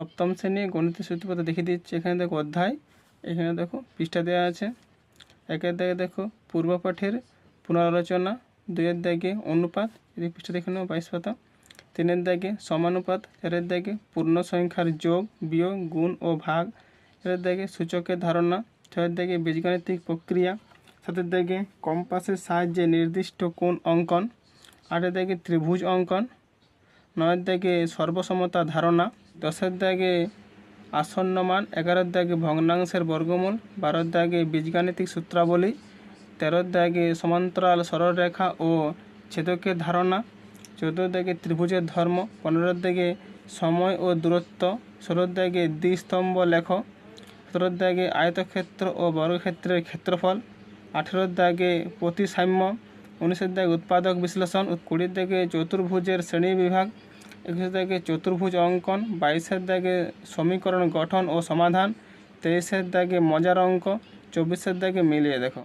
সপ্তম শ্রেণি গণিতের সূত্রপাত দেখিয়ে দিচ্ছি। এখানে দেখো অধ্যায়। এখানে দেখো পৃষ্ঠা দেওয়া আছে। একের দাগে দেখো পূর্ব পাঠের পুনরালোচনা দুইয়ের দাগে অনুপাত এই পৃষ্ঠা দেখে নেব বাইশ পাতা। তিনের দাগে সমানুপাত চারের দাগে পূর্ণ সংখ্যার যোগ, বিয়োগ, গুণ ও ভাগ। চারের দাগে সূচকের ধারণা ছয়ের দাগে বীজগাণিতিক প্রক্রিয়া সাতের দাগে কম্পাসের সাহায্যে নির্দিষ্ট কোণ অঙ্কন আটের দাগে ত্রিভুজ অঙ্কন নয়ের দাগে সর্বসমতা ধারণা, দশের দাগে আসন্ন মান, এগারোর দাগে ভগ্নাংশের বর্গমূল, বারোর দাগে বীজগাণিতিক সূত্রাবলী, তেরোর দাগে সমান্তরাল সরলরেখা ও ছেদকের ধারণা, চোদ্দোর দাগে ত্রিভুজের ধর্ম, পনেরোর দাগে সময় ও দূরত্ব, ষোলোর দাগে দ্বিস্তম্ভ লেখ, সতেরোর দাগে আয়তক্ষেত্র ও বর্গক্ষেত্রের ক্ষেত্রফল, আঠেরোর দাগে প্রতিসাম্য, উনিশের দাগে উৎপাদক বিশ্লেষণ, কুড়ির দাগে চতুর্ভুজের শ্রেণি বিভাগ একুশের দাগে চতুর্ভুজ অঙ্কন, বাইশের দাগে সমীকরণ গঠন ও সমাধান, তেইশের দাগে মজার অঙ্ক, চব্বিশের দাগে মিলিয়ে দেখো।